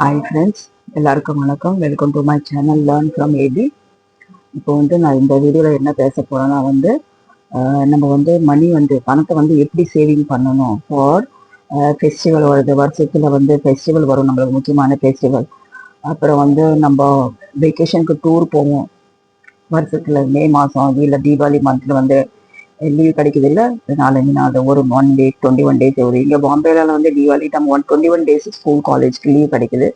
Hi friends எல்லாருக்கும் வணக்கம். Welcome to my channel learn from AB இப்போ வந்து நான் இந்த வீடியோவில் என்ன பேச போகிறேன்னா வந்து நம்ம வந்து மணி வந்து பணத்தை வந்து எப்படி சேவிங் பண்ணணும் ஃபார் ஃபெஸ்டிவல் வருது. வருஷத்தில் வந்து ஃபெஸ்டிவல் வரும் நம்மளுக்கு முக்கியமான ஃபெஸ்டிவல் அப்புறம் வந்து நம்ம வெக்கேஷனுக்கு டூர் போவோம். வருஷத்தில் மே மாதம் இல்லை தீபாவளி மந்தில் வந்து லீவ் கிடைக்குது இல்லை நாலஞ்சு நாள் ஒரு one day twenty one days ஒரு இங்கே பாம்பேல வந்து Deepavali time one twenty one days school காலேஜ்க்கு லீவ் கிடைக்குது.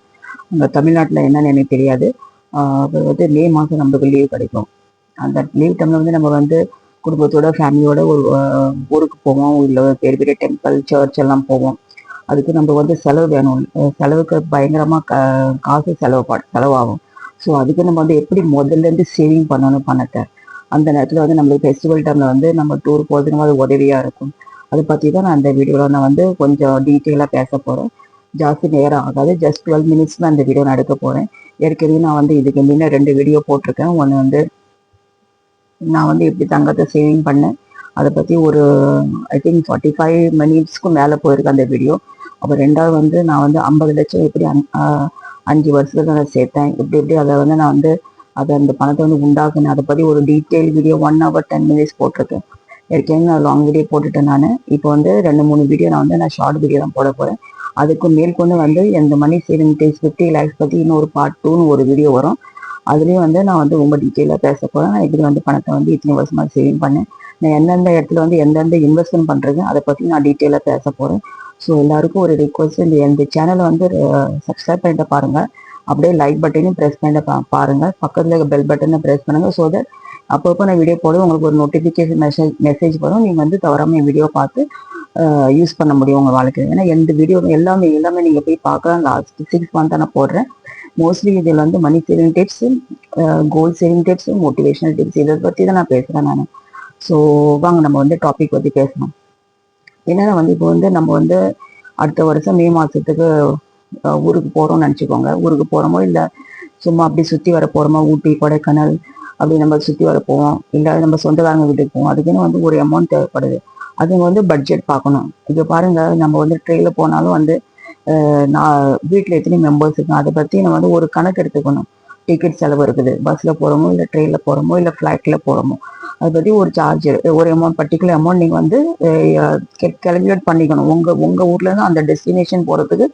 அங்கே தமிழ்நாட்டில் என்னன்னு எனக்கு தெரியாது. அப்புறம் வந்து மே மாதம் நம்மளுக்கு லீவ் கிடைக்கும். அந்த லீவ் டைமில் வந்து நம்ம வந்து குடும்பத்தோட ஃபேமிலியோட ஒரு ஊருக்கு போவோம். இல்லை பெரிய பெரிய டெம்பிள் சர்ச் எல்லாம் போவோம். அதுக்கு நம்ம வந்து செலவு வேணும். செலவுக்கு பயங்கரமாக கா காசு செலவு ப- செலவாகும். ஸோ அதுக்கு நம்ம வந்து எப்படி முதல்ல இருந்து சேவிங் பண்ணணும் பணத்தை? அந்த நேரத்தில் வந்து நம்மளுக்கு ஃபெஸ்டிவல் டைமில் வந்து நம்ம டூர் போகிறதுக்கு அது உதவியாக இருக்கும். அதை பற்றி தான் நான் அந்த வீடியோவில் நான் வந்து கொஞ்சம் டீட்டெயிலாக பேச போகிறேன் ஜாஸ்தி நேரம் ஆகாது. ஜஸ்ட் டுவெல் மினிட்ஸ் தான் அந்த வீடியோ நான் எடுக்க போகிறேன் ஏற்கனவே நான் வந்து இதுக்கு முன்ன ரெண்டு வீடியோ போட்டிருக்கேன். ஒன்று வந்து நான் வந்து எப்படி தங்கத்தை சேவிங் பண்ணேன். அதை பற்றி ஒரு ஐ திங்க் ஃபார்ட்டி ஃபைவ் மினிட்ஸ்க்கும் மேலே போயிருக்கு அந்த வீடியோ அப்போ ரெண்டாவது வந்து நான் வந்து ஐம்பது லட்சம் எப்படி அஞ்சு வருஷத்துக்கு நான் சேர்த்தேன். இப்படி எப்படி அதை வந்து நான் வந்து அது அந்த பணத்தை வந்து உண்டாக்குன்னு. அதை பற்றி ஒரு detail video one hour ten minutes போட்டிருக்கேன். ஏற்கனவே நான் லாங் வீடியோ போட்டுட்டேன் நான். இப்போ வந்து ரெண்டு மூணு வீடியோ நான் வந்து நான் ஷார்ட் வீடியோ தான் போட போகிறேன் அதுக்கு மேற்கொண்டு வந்து இந்த money saving days fifty lakhs பற்றி இன்னொரு பார்ட் டூன்னு ஒரு வீடியோ வரும். அதுலேயும் வந்து நான் வந்து ரொம்ப டீட்டெயிலாக பேச போகிறேன் நான் இப்படி வந்து பணத்தை வந்து இத்தனை வருஷமாக சேவிங் பண்ணேன். நான் எந்தெந்த இடத்துல வந்து எந்தெந்த இன்வெஸ்ட்மெண்ட் பண்ணுறது அதை பற்றி நான் டீட்டெயிலாக பேச போகிறேன் ஸோ எல்லாருக்கும் ஒரு ரிக்வஸ்ட் இந்த இந்த சேனலை வந்து சப்ஸ்கிரைப் பண்ணிட்டு பாருங்கள் அப்படியே லைக் பட்டனையும் ப்ரெஸ் பண்ணி பா பாருங்கள் பக்கத்தில் பெல் பட்டனை ப்ரெஸ் பண்ணுங்கள் ஸோ தட் அப்பப்போ நான் வீடியோ போட உங்களுக்கு ஒரு நோட்டிஃபிகேஷன் மெசேஜ் மெசேஜ் வரும். நீங்கள் வந்து தவறாமல் என் வீடியோ பார்த்து யூஸ் பண்ண முடியும் உங்கள் வாழ்க்கையில். ஏன்னா எந்த வீடியோ எல்லாமே எல்லாமே நீங்கள் போய் பார்க்கலாம். லாஸ்ட் சிக்ஸ் மந்த்தாக நான் போடுறேன். மோஸ்ட்லி இதில் வந்து money saving tips goal saving tips motivational tips இதை பற்றி தான் நான் பேசுகிறேன் நான். ஸோ வாங்க நம்ம வந்து டாபிக் பற்றி பேசணும் என்னென்னா வந்து இப்போ வந்து நம்ம வந்து அடுத்த வருஷம் மே மாதத்துக்கு ஊருக்கு போகிறோம்னு நினச்சிக்கோங்க. ஊருக்கு போகிறோமோ இல்லை சும்மா அப்படி சுற்றி வர போகிறோமோ ஊட்டி கொடைக்கானல் அப்படி நம்ம சுற்றி வர போவோம். இல்லை நம்ம சொந்தக்காரங்க வீட்டுக்கு போவோம். அதுக்குன்னு வந்து ஒரு அமௌண்ட் தேவைப்படுது. அது வந்து பட்ஜெட் பார்க்கணும். இப்போ பாருங்க நம்ம வந்து ட்ரெயினில் போனாலும் வந்து நான் வீட்டில் எத்தனை மெம்பர்ஸ் இருக்கும் அதை பற்றி நம்ம வந்து ஒரு கணக்கு எடுத்துக்கணும். டிக்கெட் செலவு இருக்குது. பஸ்ஸில் போகிறோமோ இல்லை ட்ரெயினில் போகிறோமோ இல்லை ஃப்ளைட்டில் போகிறோமோ அதை பற்றி ஒரு சார்ஜ் ஒரு அமௌண்ட் பர்டிகுலர் அமௌண்ட் நீங்கள் வந்து கேல்குலேட் பண்ணிக்கணும். உங்கள் உங்கள் ஊர்லேருந்து அந்த டெஸ்டினேஷன் போகிறதுக்கு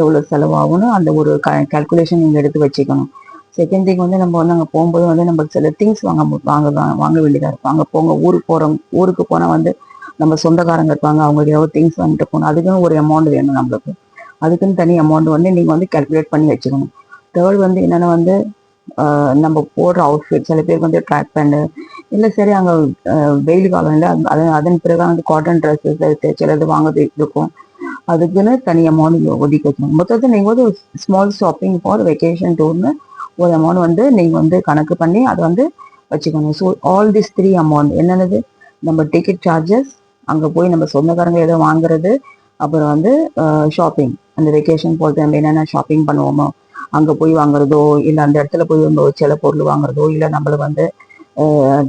எவ்வளோ செலவாகும்னு அந்த ஒரு கால்குலேஷன் நீங்கள் எடுத்து வச்சுக்கணும். செகண்ட் திங் வந்து நம்ம வந்து அங்கே போகும்போது வந்து நம்ம சில திங்ஸ் வாங்க வாங்க வாங்க வேண்டியதாக இருக்கும். அங்கே போங்க ஊருக்கு போகிறோம் ஊருக்கு போனால் வந்து நம்ம சொந்தக்காரங்க இருப்பாங்க அவங்க ஏதாவது திங்ஸ் வாங்கிட்டு போகணும். அதுக்குன்னு ஒரு அமௌண்ட் வேணும் நம்மளுக்கு. அதுக்குன்னு தனி அமௌண்ட் வந்து நீங்கள் வந்து கேல்குலேட் பண்ணி வச்சுக்கணும். தேர்ட் வந்து என்னென்னா வந்து நம்ம போடுற அவுட்ஃபிட் சில பேருக்கு வந்து ட்ராக் பேண்ட் இல்லை சரி அங்கே வெயில் காலம் இல்லை அது- அதன் பிறகு வந்து காட்டன் ட்ரெஸ்ஸஸ் சிலது வாங்குறது இருக்கும். அதுக்குன்னு தனி அமௌண்ட் ஒதுக்கி வைக்கணும் மொத்தத்தில் நீங்கள் வந்து ஸ்மால் ஷாப்பிங் ஃபார் வெக்கேஷன் டூர்னு ஒரு அமௌண்ட் வந்து நீங்கள் வந்து கணக்கு பண்ணி அதை வந்து வச்சுக்கணும். So all this three amount என்னென்னது? நம்ம டிக்கெட் சார்ஜஸ் அங்கே போய் நம்ம சொந்தக்காரங்க ஏதோ வாங்குறது அப்புறம் வந்து ஷாப்பிங் அந்த வெக்கேஷன் போகிறது நம்ம என்னென்ன ஷாப்பிங் பண்ணுவோமோ அங்கே போய் வாங்குறதோ இல்லை அந்த இடத்துல போய் நம்ம சில பொருள் வாங்குறதோ இல்லை நம்மள வந்து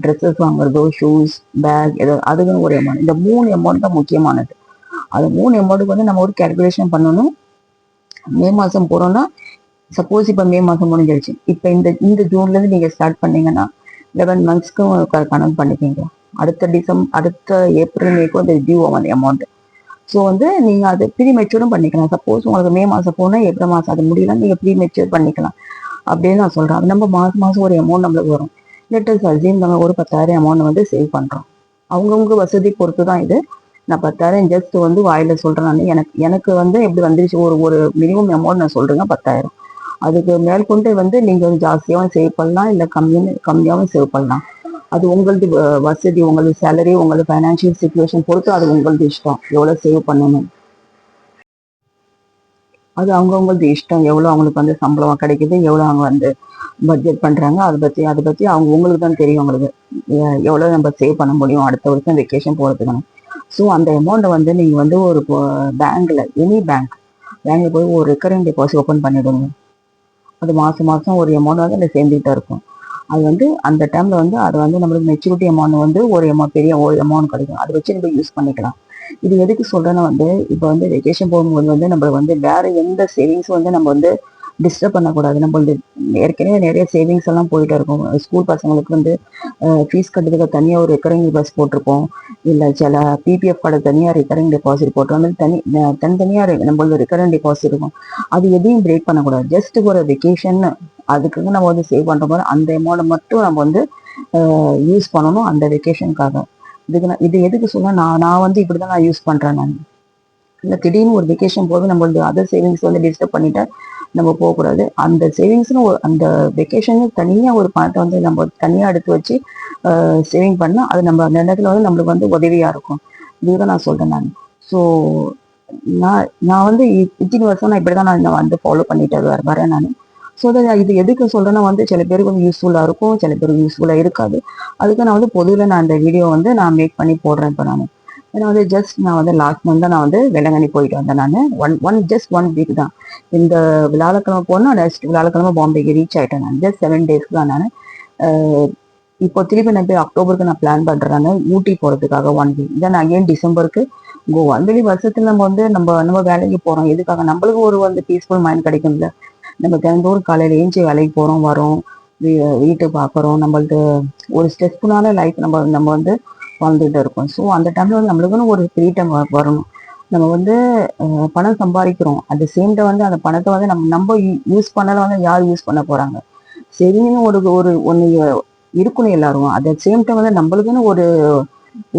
ட்ரெஸ்ஸஸ் வாங்குறதோ ஷூஸ் பேக் ஏதோ அதுக்குன்னு ஒரு அமௌண்ட் இந்த மூணு அமௌண்ட் தான் முக்கியமானது. அது மூணு அமௌண்ட்டுக்கு வந்து நம்ம ஒரு கேல்குலேஷன் பண்ணணும். மே மாதம் போகிறோம்னா சப்போஸ் இப்போ மே மாதம் முடிஞ்சிருச்சு. இப்போ இந்த இந்த ஜூன்லேருந்து நீங்கள் ஸ்டார்ட் பண்ணீங்கன்னா லெவன் மந்த்ஸ்க்கும் கணக்கு பண்ணிக்கிங்க. அடுத்த டிசம்பர் அடுத்த ஏப்ரல் மேக்கும் அந்த டியூ ஆகும் அந்த அமௌண்ட் ஸோ வந்து நீங்கள் அது ப்ரீ மெச்சூரும் பண்ணிக்கலாம். சப்போஸ் உங்களுக்கு மே மாதம் போனால் ஏப்ரல் மாதம் அது முடியல நீங்கள் ப்ரீ மெச்சூர் பண்ணிக்கலாம். அப்படின்னு நான் சொல்கிறேன் நம்ம மாதம் மாதம் ஒரு அமௌண்ட் நம்மளுக்கு வரும். லெட்டர்ஸ் அசீம் நம்ம ஒரு பத்தாயிரம் அமௌண்ட் வந்து சேவ் பண்ணுறோம் அவங்கவுங்க வசதி பொறுத்து தான் இது. நான் பத்தாயிரம் ஜஸ்ட் வந்து வாயில சொல்கிறேன் நான். எனக்கு எனக்கு வந்து எப்படி வந்துருச்சு? ஒரு ஒரு மினிமம் அமௌண்ட் நான் சொல்கிறேங்க பத்தாயிரம். அதுக்கு மேற்கொண்டு வந்து நீங்கள் வந்து ஜாஸ்தியாகவும் சேவ் பண்ணலாம் இல்லை கம்மியும் கம்மியாகவும் சேவ் பண்ணலாம். அது உங்களது வ- வசதி உங்களது சேலரி உங்களது ஃபைனான்சியல் சுச்சுவேஷன் பொறுத்து அது உங்களது இஷ்டம். எவ்வளோ சேவ் பண்ணணும். அது அவங்கவுங்களது இஷ்டம். எவ்வளோ அவங்களுக்கு வந்து சம்பளம் கிடைக்குது எவ்வளோ அவங்க வந்து பட்ஜெட் பண்ணுறாங்க அதை பற்றி அதை பற்றி அவங்க உங்களுக்கு தான் தெரியும் உங்களுக்கு எவ்வளோ நம்ம சேவ் பண்ண முடியும் அடுத்த வருஷம் வெக்கேஷன் போகிறதுக்கான ஸோ அந்த அமௌண்ட்டை வந்து நீங்கள் வந்து ஒரு பேங்க்கில் எனி பேங்க் பேங்க்கில் போய் ஒரு ரெக்கரிங் டெபாசிட் ஓப்பன் பண்ணிவிடுங்க அது மாதம் மாதம் ஒரு அமௌண்ட் வந்து அதில் சேர்ந்துக்கிட்டே இருக்கும். அது வந்து அந்த டைமில் வந்து அது வந்து நம்மளுக்கு மெச்சூரிட்டி அமௌண்ட் வந்து ஒரு அமௌண்ட் பெரிய ஒரு அமௌண்ட் கிடைக்கும். அதை வச்சு நம்ம யூஸ் பண்ணிக்கலாம். இது எதுக்கு சொல்கிறேன்னா வந்து இப்போ வந்து வெக்கேஷன் போகும்போது வந்து நம்ம வந்து வேறு எந்த சேவிங்ஸும் வந்து நம்ம வந்து டிஸ்டர்ப் பண்ணக்கூடாது. நம்மளது ஏற்கனவே நிறைய சேவிங்ஸ் எல்லாம் போயிட்டு இருக்கும். ஸ்கூல் பசங்களுக்கு வந்து ஃபீஸ் கட்டுறதுக்கு தனியாக ஒரு ரெக்கரிங் பஸ் போட்டிருப்போம். இல்லை சில பிபிஎஃப் கார்டு தனியாக ரெக்கரிங் டெபாசிட் போட்டோம் அந்த தனி தனித்தனியாக நம்மளோட ரெக்கரிங் டெபாசிட் இருக்கும். அது எதையும் பிரேக் பண்ணக்கூடாது. ஜஸ்ட் ஒரு வெக்கேஷன் அதுக்கு நம்ம வந்து சேவ் பண்ணுற போது அந்த அமௌண்ட்டை மட்டும் நம்ம வந்து யூஸ் பண்ணணும். அந்த வெக்கேஷனுக்காக இதுக்கு நான் இது எதுக்கு சொன்னால் நான் நான் வந்து இப்படி தான் நான் யூஸ் பண்ணுறேன் நான். இல்லை திடீர்னு ஒரு வெக்கேஷன் போது நம்மளது அதர் சேவிங்ஸ் வந்து டிஸ்டர்ப் பண்ணிட்டா நம்ம போகக்கூடாது. அந்த சேவிங்ஸ்னு ஒரு அந்த வெக்கேஷனுக்கு தனியாக ஒரு பணத்தை வந்து நம்ம தனியாக எடுத்து வச்சு சேவிங் பண்ணால் அது நம்ம அந்த இடத்துல வந்து நம்மளுக்கு வந்து உதவியாக இருக்கும். இதுதான் நான் சொல்கிறேன் நான். ஸோ நான் நான் வந்து இத்தனை வருஷம் நான் இப்படி தான் நான் வந்து ஃபாலோ பண்ணிட்டு வர- வரேன் நான். ஸோ இது எதுக்கு சொல்கிறேன்னா வந்து சில பேருக்கு வந்து யூஸ்ஃபுல்லாக இருக்கும் சில பேருக்கு யூஸ்ஃபுல்லாக இருக்காது. அதுக்கு நான் வந்து பொதுவில் நான் அந்த வீடியோ வந்து நான் மேக் பண்ணி போடுறேன் இப்போ நான். ஏன்னா வந்து ஜஸ்ட் நான் வந்து லாஸ்ட் மந்த் தான் நான் வந்து வேளாங்கண்ணி போயிட்டு வந்தேன் நான். One one just one week தான். இந்த விழாக்கிழமை போனால் நெக்ஸ்ட் விழாக்கிழமை பாம்பேக்கு ரீச் ஆயிட்டேன் நான். ஜஸ்ட் செவன் டேஸ்க்கு தான் நான். இப்போ திருப்பி நான் போய் அக்டோபருக்கு நான் பிளான் பண்ணுறேன் ஊட்டி போகிறதுக்காக ஒன் வீக் தென் அகைன் டிசம்பருக்கு கோவா அந்த வருஷத்தில் நம்ம வந்து நம்ம நம்ம வேலைக்கு போகிறோம் எதுக்காக? நம்மளுக்கு ஒரு வந்து பீஸ்ஃபுல் மைண்ட் கிடைக்கும்ல. நம்ம தினந்தோறும் காலையில் ஏஞ்சி வேலைக்கு போகிறோம் வரோம் வீ- வீட்டை பார்க்குறோம். நம்மளுக்கு ஒரு ஸ்ட்ரெஸ்ஃபுல்லான லைஃப் நம்ம நம்ம வந்து வாழ்ந்துகிட்டு இருக்கோம். ஸோ அந்த டைமில் வந்து நம்மளுக்குன்னு ஒரு ஃப்ரீ டைம் வரணும். நம்ம வந்து பணம் சம்பாதிக்கிறோம். அந்த சேம் டைம் வந்து அந்த பணத்தை வந்து நம்ம நம்ம யூஸ் பண்ணல வந்து யார் யூஸ் பண்ண போகிறாங்க சரின்னு ஒரு ஒரு ஒன்று இருக்கணும் எல்லாரும் at சேம் டைம் வந்து நம்மளுக்குன்னு ஒரு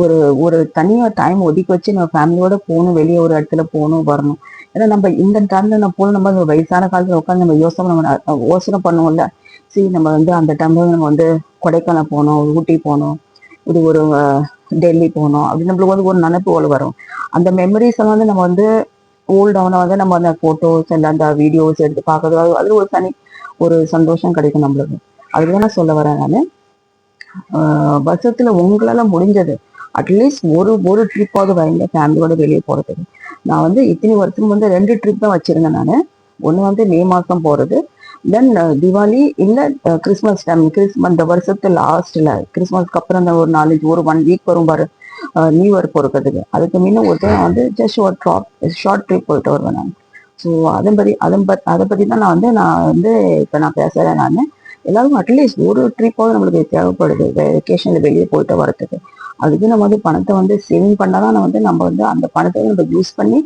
ஒரு ஒரு தனியாக டைம் ஒதுக்கி வச்சு நம்ம ஃபேமிலியோட போகணும். வெளியே ஒரு இடத்துல போகணும் வரணும். ஏன்னா நம்ம இந்த டைம்ல நம்ம போகணும். நம்ம வயசான காலத்தில் உட்காந்து நம்ம யோசனை நம்ம யோசனை பண்ணுவோம்ல. சரி நம்ம வந்து அந்த டைம்ல நம்ம வந்து கொடைக்கானல் போகணும் ஊட்டி போகணும். இது ஒரு டெல்லி போகணும். அப்படின்னு நம்மளுக்கு வந்து ஒரு நினைப்பு வரும். அந்த மெமரிஸ் எல்லாம் வந்து நம்ம வந்து ஓல்ட் ஆன வந்து நம்ம அந்த ஃபோட்டோஸ் இல்லை அந்த வீடியோஸ் எடுத்து பார்க்கறது அது அது ஒரு தனி ஒரு சந்தோஷம் கிடைக்கும் நம்மளுக்கு. அதுதான் நான் சொல்ல வரேன் நான். வருஷத்துல உங்களால முடிஞ்சது அட்லீஸ்ட் ஒரு ஒரு ட்ரிப்பாவது வரீங்க ஃபேமிலியோட வெளியே போறதுக்கு. நான் வந்து இத்தனை வருஷம் வந்து ரெண்டு ட்ரிப் தான் வச்சிருந்தேன் நான். ஒன்று வந்து மே மாதம் போகிறது தென் திவாலி இல்லை கிறிஸ்மஸ் டைம் கிறிஸ்மஸ் இந்த வருஷத்து லாஸ்ட்டில் கிறிஸ்மஸ்க்கு அப்புறம் அந்த ஒரு நாலஞ்சு ஒரு ஒன் வீக் வரும் பாரு. Uh, நியூ இயர் பொறுக்கிறதுக்கு. அதுக்கு முன்ன ஒரு டைம் வந்து ஜஸ்ட் ஒரு ட்ராப் ஷார்ட் ட்ரிப் போயிட்டு வருவேன் நான். ஸோ அதை பற்றி அதை பத் அதை பற்றி தான் நான் வந்து நான் வந்து இப்போ நான் பேசுகிறேன் நான். எல்லாரும் அட்லீஸ்ட் ஒரு ட்ரிப்பாவது நம்மளுக்கு தேவைப்படுது. வெக்கேஷனில் வெளியே போயிட்டு வரதுக்கு அதுக்கு நம்ம வந்து பணத்தை வந்து சேவிங் பண்ணால் தான் வந்து நம்ம வந்து அந்த பணத்தை நம்ம யூஸ் பண்ணி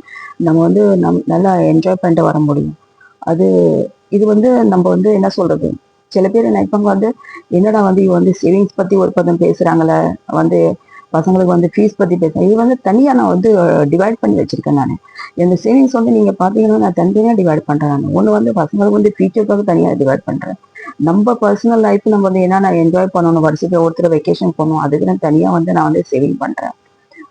நம்ம வந்து நம் நல்லா என்ஜாய் பண்ணிட்டு வர முடியும். அது இது வந்து நம்ம வந்து என்ன சொல்றது? சில பேர் நினைப்பாங்க வந்து என்னடா வந்து இவ வந்து சேவிங்ஸ் பத்தி ஒரு பதம் பேசுறாங்களே வந்து பசங்களுக்கு வந்து ஃபீஸ் பத்தி பேசுறேன் இது வந்து தனியா நான் வந்து டிவைட் பண்ணி வச்சிருக்கேன் நான். இந்த சேவிங்ஸ் வந்து நீங்க பாத்தீங்கன்னா நான் தனித்தனியா டிவைட் பண்றேன் நான். ஒண்ணு வந்து பசங்களுக்கு வந்து ஃபியூச்சருக்காக தனியா டிவைட் பண்றேன். நம்ம பர்சனல் லைஃப் நம்ம வந்து என்னென்ன என்ஜாய் பண்ணணும் வருஷத்துக்கு ஒருத்தர் வெக்கேஷன் போகணும் அதுக்கு நான் தனியா வந்து நான் வந்து சேவிங் பண்றேன்.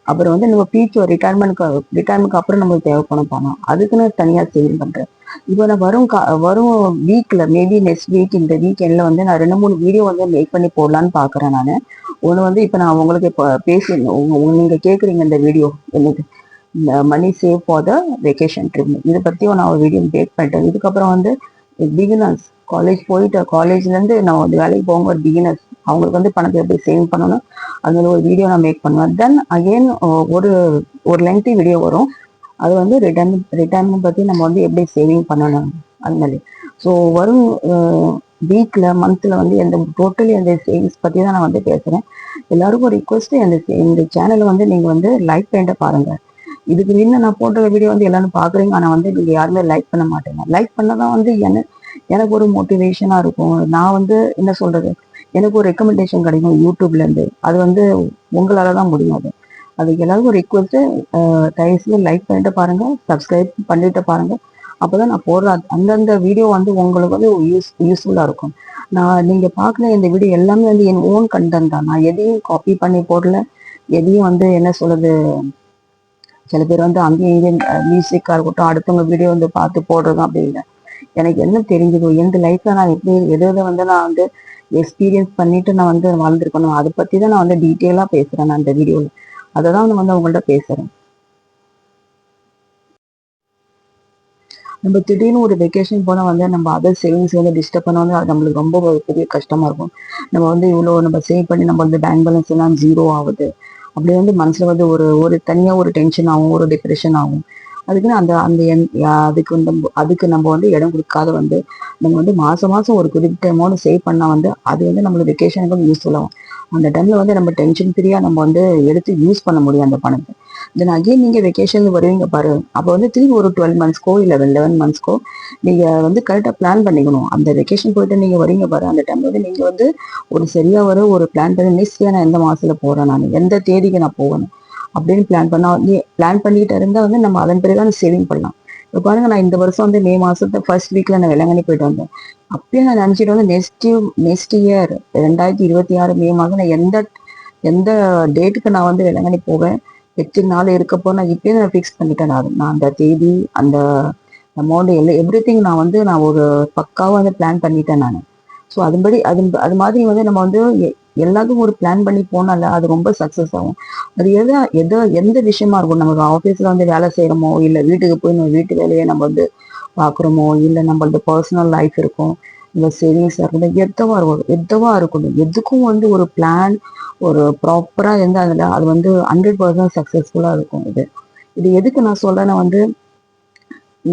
அப்புறம் வந்து நம்ம ஃபியூச்சர் ரிட்டையர்மெண்ட்க்கு ரிட்டையர்மெண்ட்க்கு அப்புறம் நம்மளுக்கு தேவைப்படும் பணம். அதுக்கு நான் தனியா சேவிங் பண்றேன். இப்போ நான் வரும் கா- வரும் வீக்ல மேபி நெக்ஸ்ட் வீக் இந்த வீக்கெண்ட்ல வந்து நான் ரெண்டு மூணு வீடியோ வந்து மேக் பண்ணி போடலான்னு பாக்குறேன் நான். ஒன்று வந்து இப்போ நான் உங்களுக்கு இப்போ பேசி உங்க- உங்க- நீங்க கேட்குறீங்க இந்த வீடியோ எனக்கு இந்த money save for the vacation trip இதை பற்றி நான் ஒரு வீடியோ மேக் பண்ணிட்டேன் இதுக்கப்புறம் வந்து பிகினர்ஸ் காலேஜ் போயிட்டு காலேஜ்ல இருந்து நான் வந்து வேலைக்கு போங்க ஒரு பிகினர்ஸ் அவங்களுக்கு வந்து பணத்தை எப்படி சேவ் பண்ணணும் அதில் ஒரு வீடியோ நான் மேக் பண்ணுவேன். தென் அகைன் ஒரு ஒரு லென்த்தி வீடியோ வரும். அது வந்து ரிட்டர்ன் ரிட்டர்ன் பற்றி நம்ம வந்து எப்படி சேவிங் பண்ணணும்? அது மாதிரி. ஸோ வரும் வீக்கில் மந்த்தில் வந்து எந்த டோட்டலி அந்த சேவிங்ஸ் பற்றி தான் நான் வந்து பேசுகிறேன் எல்லாருக்கும் ரிக்வஸ்ட்டு அந்த இந்த சேனலை வந்து நீங்கள் வந்து லைக் பண்ணிட்டு பாருங்க. இதுக்கு முன்ன நான் போட்டுற வீடியோ வந்து எல்லாரும் பார்க்குறீங்க. ஆனால் வந்து நீங்கள் யாருமே லைக் பண்ண மாட்டேங்க. லைக் பண்ணதான் வந்து என்ன எனக்கு ஒரு மோட்டிவேஷனாக இருக்கும். நான் வந்து என்ன சொல்கிறது எனக்கு ஒரு ரெக்கமெண்டேஷன் கிடைக்கும் யூடியூப்லேருந்து அது வந்து உங்களால் தான் முடியும் அது. அதுக்கு எல்லாருக்கும் ரிக்வஸ்ட் தயவுசெய்து லைக் பண்ணிட்டு பாருங்கள் சப்ஸ்கிரைப் பண்ணிட்டு அப்போ தான் நான் போடுற அந்தந்த வீடியோ வந்து உங்களுக்கு வந்து யூஸ் யூஸ்ஃபுல்லாக இருக்கும். நான் நீங்கள் பார்க்குற இந்த வீடியோ எல்லாமே வந்து என் ஓன் கண்டென்ட் தான். நான் எதையும் காப்பி பண்ணி போடல. எதையும் வந்து என்ன சொல்கிறது சில பேர் வந்து அங்கேயும் இங்கேயும் மியூசிக்காக இருக்கட்டும் அடுத்தவங்க வீடியோ வந்து பார்த்து போடுறதும் அப்படி இல்லை. எனக்கு என்ன தெரிஞ்சதோ எந்த லைஃப்பில் நான் எப்படி எது எதை வந்து நான் வந்து எக்ஸ்பீரியன்ஸ் பண்ணிட்டு நான் வந்து வாழ்ந்துருக்கணும் அதை பற்றி தான் நான் வந்து டீட்டெயிலாக பேசுகிறேன் நான் அந்த வீடியோவில் அதை தான் வந்து அவங்கள்ட்ட பேசுறேன். நம்ம திடீர்னு ஒரு வெக்கேஷன் போனா வந்து நம்ம அதர் சேவிங்ஸ் வந்து டிஸ்டர்ப் பண்ண வந்து அது நம்மளுக்கு ரொம்ப ஒரு பெரிய கஷ்டமா இருக்கும். நம்ம வந்து இவ்வளோ நம்ம சேவ் பண்ணி நம்ம வந்து பேங்க் பேலன்ஸ் எல்லாம் ஜீரோ ஆகுது. அப்படியே வந்து மனசுல வந்து ஒரு ஒரு தனியா ஒரு டென்ஷன் ஆகும் ஒரு டிப்ரெஷன் ஆகும். அதுக்குன்னு அந்த அந்த எண்- அதுக்கு வந்து அதுக்கு நம்ம வந்து இடம் கொடுக்காத வந்து நம்ம வந்து மாசம் மாசம் ஒரு குறிப்பிட்ட அமௌண்ட் சேவ் பண்ணால் வந்து அது வந்து நம்மளுக்கு வெக்கேஷனுக்கு யூஸ்ஃபுல் ஆகும். அந்த டைம்ல வந்து நம்ம டென்ஷன் ஃப்ரீயா நம்ம வந்து எடுத்து யூஸ் பண்ண முடியும் அந்த பணத்தை. தென் அகெயின் நீங்க வெக்கேஷன் வருவீங்க பாரு. அப்போ வந்து திரும்பி ஒரு டுவெல் மந்த்ஸ்க்கோ இல்லை லெவன் மந்த்ஸ்க்கோ நீங்க வந்து கரெக்டாக பிளான் பண்ணிக்கணும். அந்த வெக்கேஷன் போயிட்டு நீங்க வரீங்க பாரு. அந்த டைம்ல வந்து நீங்க வந்து ஒரு சரியா வர ஒரு பிளான் பண்ணி நெக்ஸ்ட் நான் எந்த மாசத்துல போறேன் நான்? எந்த தேதிக்கு நான் போவேன் அப்படின்னு பிளான் பண்ணா வந்து பிளான் பண்ணிட்டு இருந்தா வந்து நம்ம அதன் பிறகு சேவிங் பண்ணலாம். இப்போ பாருங்க நான் இந்த வருஷம் வந்து மே மாசத்தை ஃபர்ஸ்ட் வீக்ல நான் வேளாங்கண்ணி போயிட்டு வந்தேன். அப்பயும் நான் நினைச்சிட்டு வந்து நெக்ஸ்ட் நெக்ஸ்ட் இயர் ரெண்டாயிரத்தி இருபத்தி ஆறு மே மாதம் நான் எந்த எந்த டேட்டுக்கு நான் வந்து வேளாங்கண்ணி போவேன் எத்தனை நாள் இருக்கப்போ நான் இப்பயும் நான் ஃபிக்ஸ் பண்ணிட்டேன் நான். நான் அந்த தேதி அந்த அமௌண்ட் எல்லாம் எவ்ரி திங் நான் வந்து நான் ஒரு பக்காவாக வந்து பிளான் பண்ணிட்டேன் நான். ஸோ அதுபடி அது அது மாதிரி வந்து நம்ம வந்து எல்லாத்துக்கும் ஒரு பிளான் பண்ணி போனால அது ரொம்ப சக்ஸஸ் ஆகும். அது எதோ எதோ எந்த விஷயமா இருக்கும்? நம்ம ஆஃபீஸில் வந்து வேலை செய்கிறோமோ இல்லை வீட்டுக்கு போய் நம்ம வீட்டு வேலையை நம்ம வந்து பார்க்குறோமோ இல்லை நம்மளது பர்சனல் லைஃப் இருக்கும் இல்லை சேவிங்ஸாக இருக்கட்டும் எத்தவா இருக்கும் எத்தவா இருக்கட்டும் எதுக்கும் வந்து ஒரு பிளான் ஒரு ப்ராப்பராக இருந்தால் அதில் அது வந்து ஹண்ட்ரட் பர்சன்ட் சக்ஸஸ்ஃபுல்லாக இருக்கும் இது. இது எதுக்கு நான் சொல்கிறேன்னா வந்து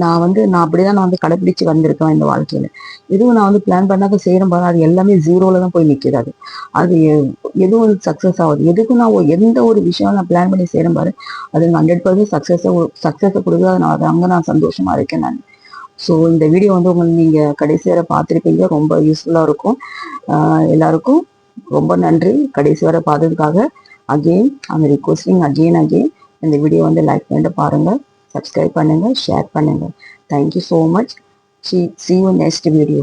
நான் வந்து நான் அப்படிதான் நான் வந்து கடைப்பிடிச்சு வந்திருக்கேன் இந்த வாழ்க்கையில. எதுவும் நான் வந்து பிளான் பண்ணாத செய்யறேன் பாரு அது எல்லாமே ஜீரோல தான் போய் நிற்கிது அது. அது எதுவும் சக்ஸஸ் ஆகுது. எதுக்கும் நான் எந்த ஒரு விஷயம் நான் பிளான் பண்ணி செய்யறேன் பாரு அது ஹண்ட்ரட் பர்சன்ட் சக்ஸஸை சக்ஸஸை அதை நான் அங்கே நான் சந்தோஷமா இருக்கேன் நான். ஸோ இந்த வீடியோ வந்து உங்களுக்கு நீங்க கடைசி வரை பார்த்துருப்பீங்க. ரொம்ப யூஸ்ஃபுல்லா இருக்கும். எல்லாருக்கும் ரொம்ப நன்றி. கடைசி வரை பார்த்ததுக்காக அகெயின் அந்த ரிக்வஸ்டிங் அகெயின் அகெயின் இந்த வீடியோ வந்து லைக் பண்ணிட்டு பாருங்கள் சப்ஸ்கிரைப் பண்ணுங்க ஷேர் பண்ணுங்க. Thank you so much see you next video